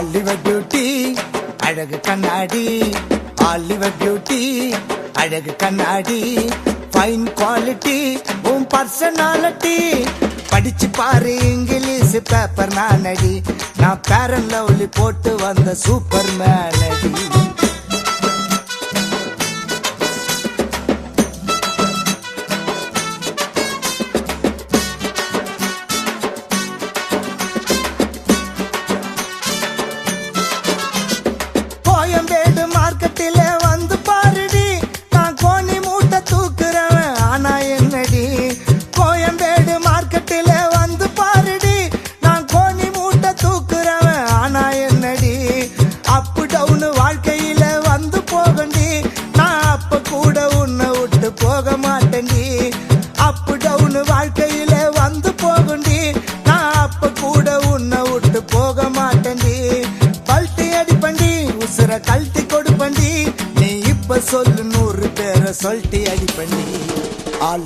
Oliver beauty அழகு கண்ணாடி. Oliver beauty அழகு கண்ணாடி. ஃபைன் குவாலிட்டி உன் பர்சனாலிட்டி படிச்சு பாரு இங்கிலீஷ் பேப்பர் நானடி. நான் பேரன் லவ்லி போட்டு வந்த சூப்பர் மேனடி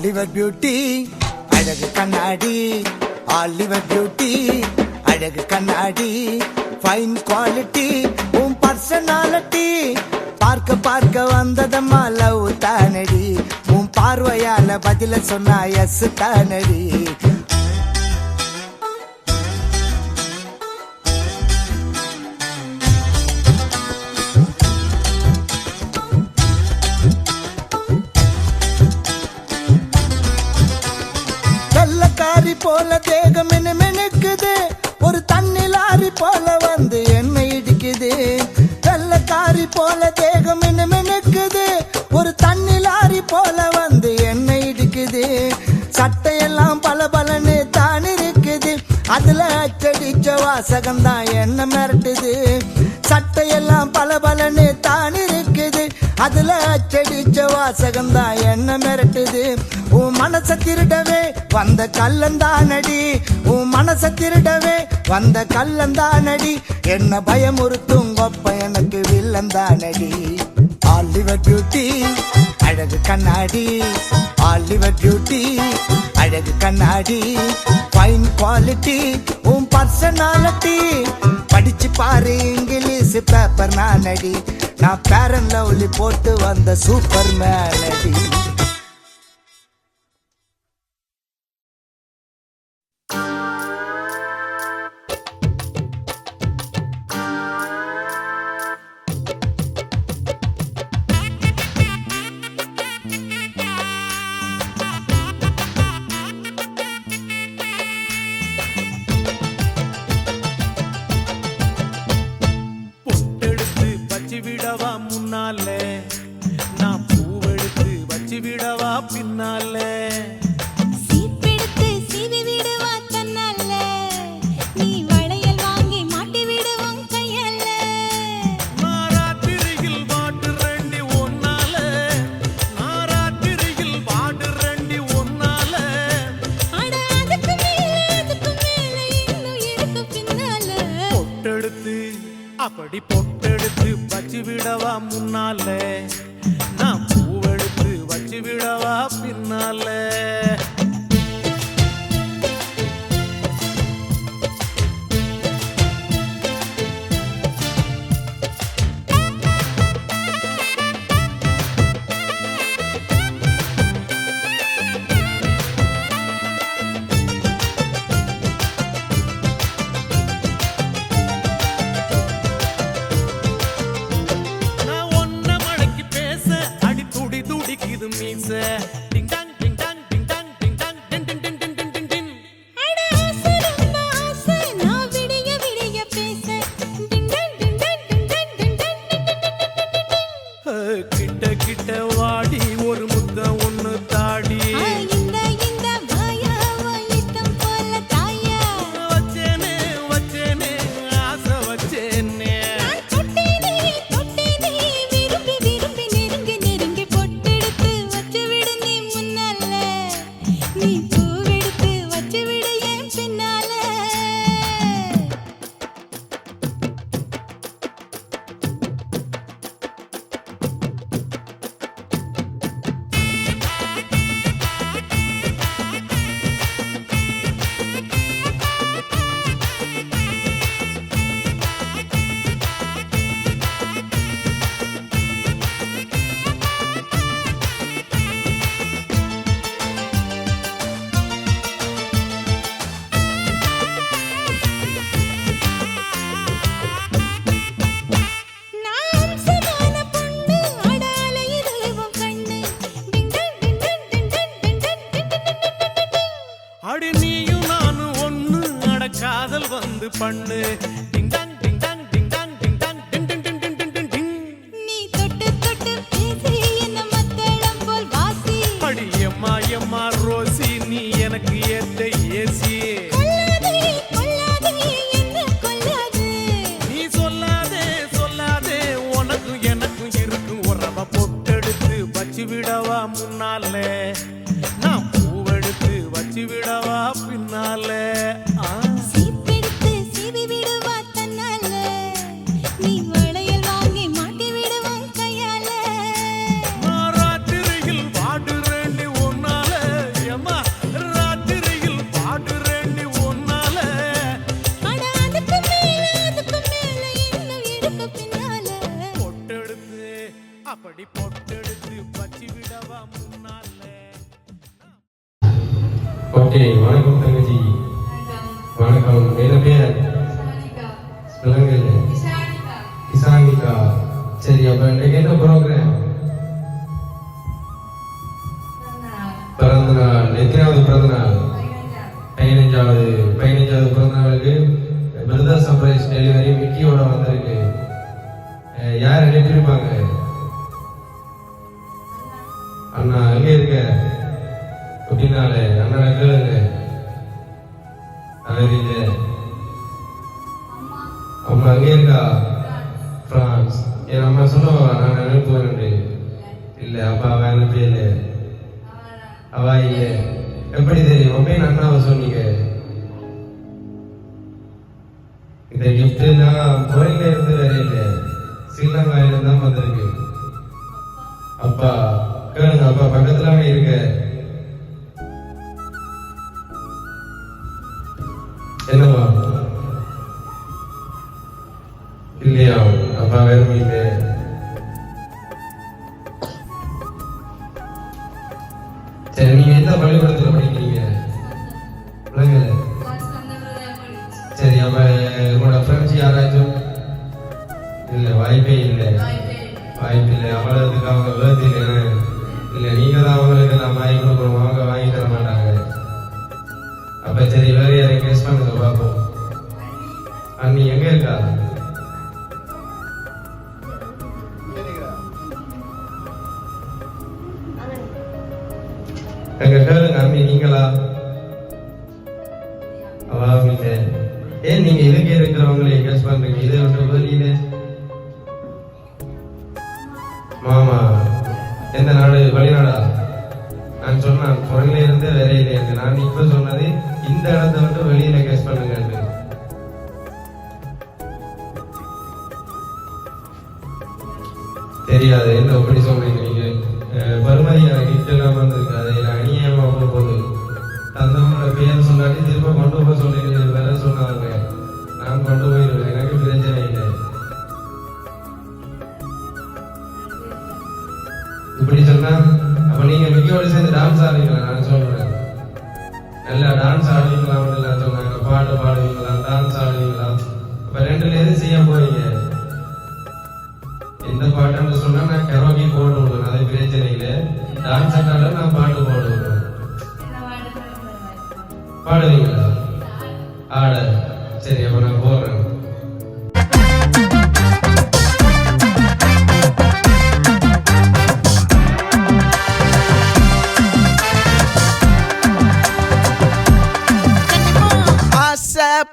ஆலிவர் பியூட்டி அழகு கண்ணாடி. ஆலிவர் பியூட்டி அழகு கண்ணாடி. ஃபைன் குவாலிட்டி உன் பர்சனாலிட்டி பார்க்க பார்க்க வந்ததம்மா லவ் தானடி. உன் பார்வையால பதில சொன்னா எஸ் தானடி. தேகம் என்ன ஒரு தண்ணி லாரி போல வந்து என்ன இடிக்குது. சட்டையெல்லாம் பல பலன்னு தான் இருக்குது. அதுல அச்சடிச்ச வாசகம் தான் என்ன மிரட்டுது. சட்டையெல்லாம் பல பலன்னு தான் காதுல அச்சடிச்ச வாசகம் என்ன மிரட்டுது? உன் மனச திருடவே வந்த கல்லந்தானடி உன் மனச திருடவே வந்த கல்லந்தானடி என்ன பயமுறுத்தும் கொப்ப எனக்கு வில்லந்தானடி ஆலிவர் பியூட்டி அழகு கண்ணாடி. ஆலிவர் பியூட்டி அழகு கண்ணாடி. ஃபைன் குவாலிட்டி உன் பர்சனாலிட்டி படிச்சு பாரு இங்கிலீஷ் பேப்பர் நானடி நான் பேரன் லவ்லி போட்டு வந்த சூப்பர் மேனடி பண்ணு டிங் டாங் டிங் டாங் டிங் டாங் டிங் டாங் டிங் டிங் டிங் டிங் டிங் டிங். டிங் நீ தொட்டு தொட்டு பேசி என்ன மத்தளம் போல் வாசி. அடி எம்மா எம்மா ரோசி நீ எனக்கு ஏத்த ஏசி. விடவா முன்னாலே. நான் பூவெடுத்து வச்சு விடவா பின்னாலே. பதினஞ்சாவது பதினஞ்சாவது பிறந்த நாளுக்கு பிரதர் சர்ப்ரைஸ் டெலிவரி மிக்கியோட வந்திருக்கு. யார் அனுப்பியிருப்பாங்க? கிஃப்ட் நான் கோயில இருந்து வரையில சில்லங்காயில தான் வந்திருக்கு. அப்பா கேளுங்க அப்பா பக்கத்துல இருக்க? என்னவா தெரியாது. என்ன எப்படி சொல்றீங்க பருமதியா கிட்டெல்லாம் வந்திருக்கு. அது அநியாயமா கொண்டு போகுது தந்தவங்களோட பேர் சொல்லாட்டி திரும்ப கொண்டு போக சொல்லிட்டு வேற சொன்னாங்க. நான் கொண்டு போயிருவேன். எனக்கு பிரச்சனை இல்லை. இப்படி சொன்னா அப்ப நீங்க மிக்கோட சேர்ந்து டான்ஸ் ஆடுறீங்களா நான் சொல்றேன். நல்லா டான்ஸ் ஆடுறீங்க டான்ஸ் ஆட்டால நான் பாட்டு பாடுவேன். பாடுவீங்களா? ஆட. சரி அப்ப நான் போடுறேன்.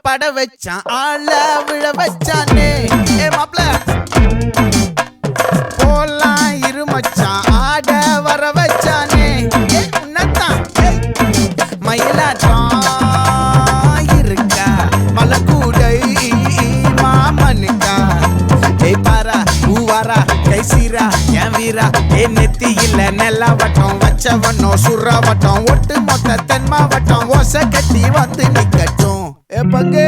பட வச்சவனோ சுறவட்டம் ஒட்டு மொத்த தென் மாவட்டம் ஓசை கட்டி வந்து நிக்கட்டும். எப்பங்கே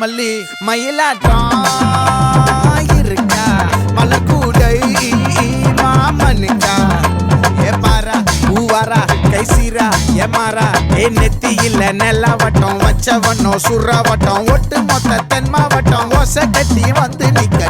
மல்லி மயிலாட்டம் இருக்கா மலக்கூடை மாமனுக்கா? ஏ பாரா பூவாரா கைசீரா ஏமாறா ஏ நெத்தியில் நெல்லாவட்டம் வச்சவட்டம் சுறாவட்டம் ஒட்டு மொத்த தென் மாவட்டம். ஓசை கட்டி வந்து நிக்க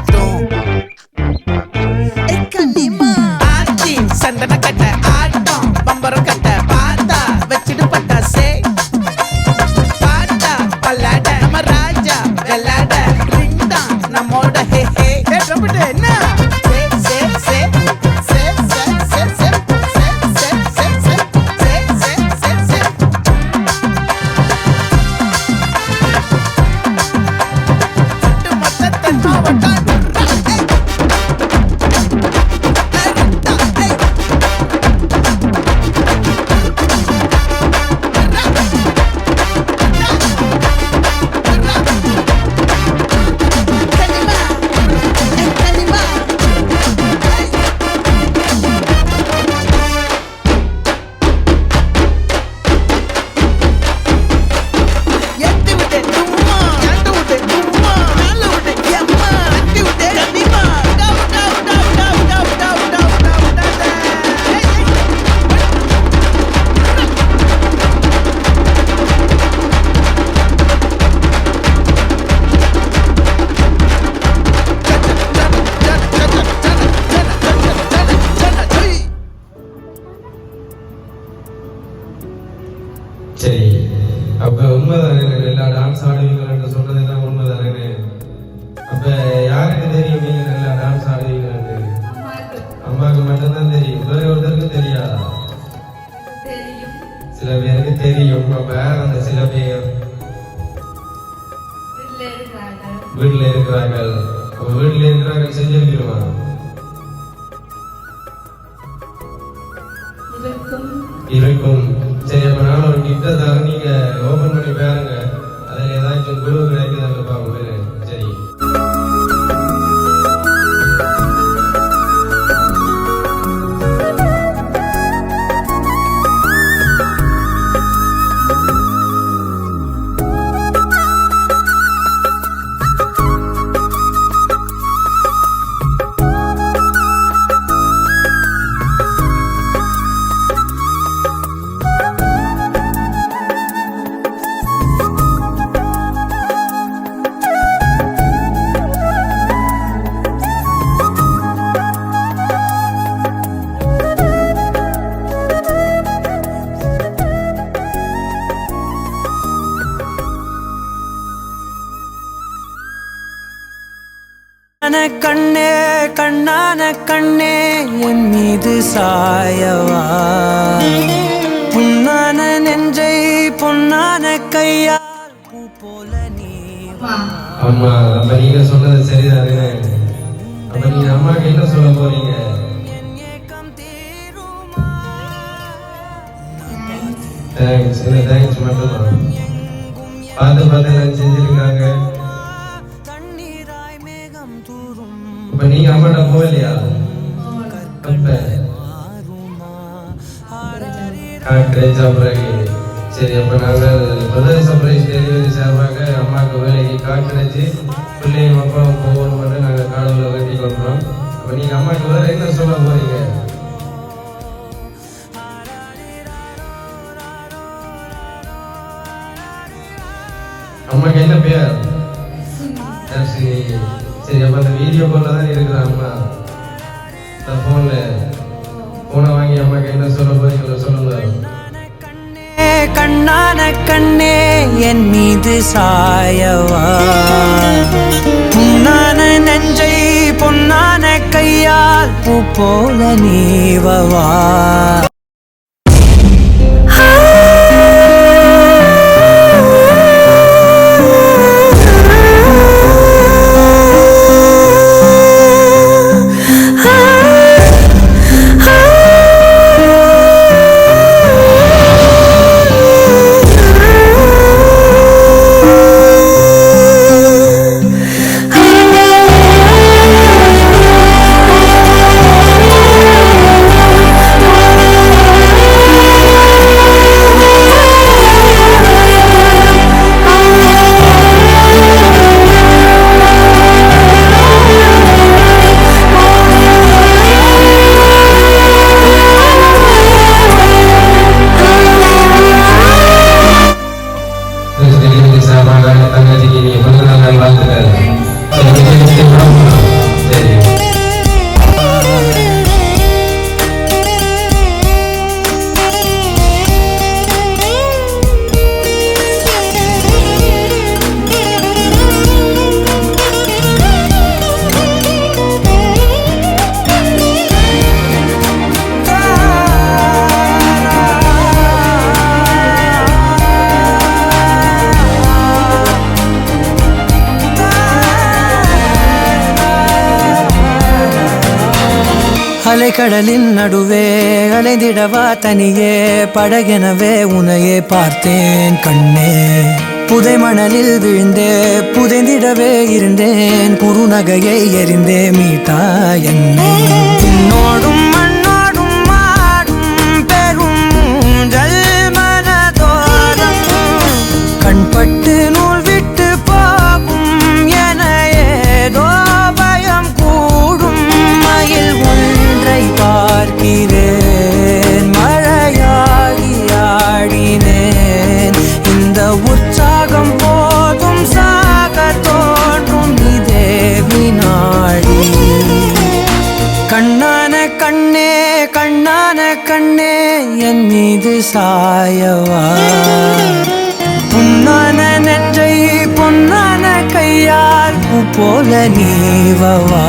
கண்ணான கண்ணே என் மீது சாயவா? பொன்னான நெஞ்சை பொன்னான கையால் பூ போல நீ அம்மா அப்ப நீங்க சொன்னது சரிதானே? அப்ப என்ன சொல்ல போறீங்க. தேங்க்ஸ் என்ன தேங்க்ஸ் மட்டும்? பார்த்து பார்த்து நான் செஞ்சிருக்காங்க. இப்ப நீங்க அம்மாட்ட போகலையா கிரேஜ் சாப்பிட்றாங்க சரி அப்போ நாங்கள் முதல் சர்ப்ரைஸ் டெலிவரி சார்பாக அம்மாவுக்கு வேலைக்கு காட்டுறது என் மீது சாயவா? உன்னான நெஞ்சை பொன்னான கையால் பூ போல நீவவா? அலைக்கடலின் நடுவே அலைந்திடவா தனியே படகெனவே உனையே பார்த்தேன் கண்ணே. புதை மணலில் விழுந்தே புதைந்திடவே இருந்தேன் குறுநகையை எறிந்தே மீட்டா என்னை. உன்னோடும் கண்பட்டு நூல் விட்டு போகும் என ஏதோ பயம் கூடும். மயில் ஒன்றை பார்க்கிறேன் மழையாகி ஆடினேன். இந்த உற்சாகம் போதும் சாக தோன்றும் இதே வினாடி கண்ணான கண்ணே கண்ணான கண்ணே என் மீது சாயவா. புண்ணான நெஞ்சை பொன்னான கையால் போல நீவவா.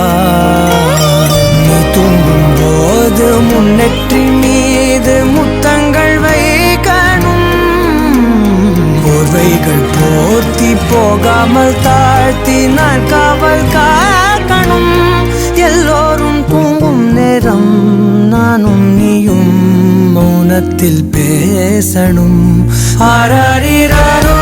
மீது முன்னெற்றி மீது முத்தங்கள் வைக்கணும். போர்வைகள் போர்த்தி போகாமல் தாழ்த்தி நான் காவல் காக்கணும். எல்லோரும் தூங்கும் நேரம் நானும் நீயும் மௌனத்தில் பேசணும். ஆராரிராரோ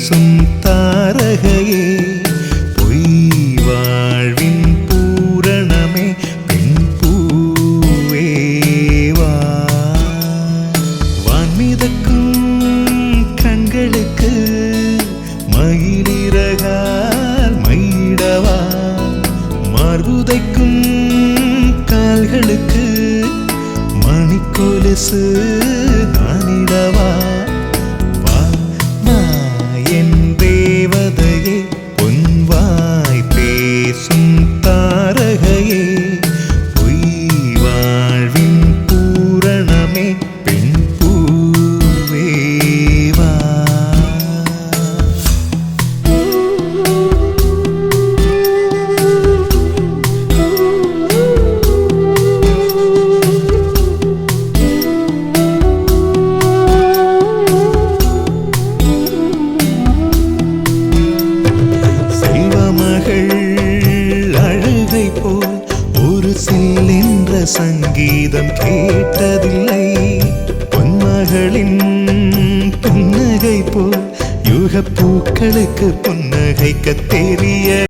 യേസും താരകയേ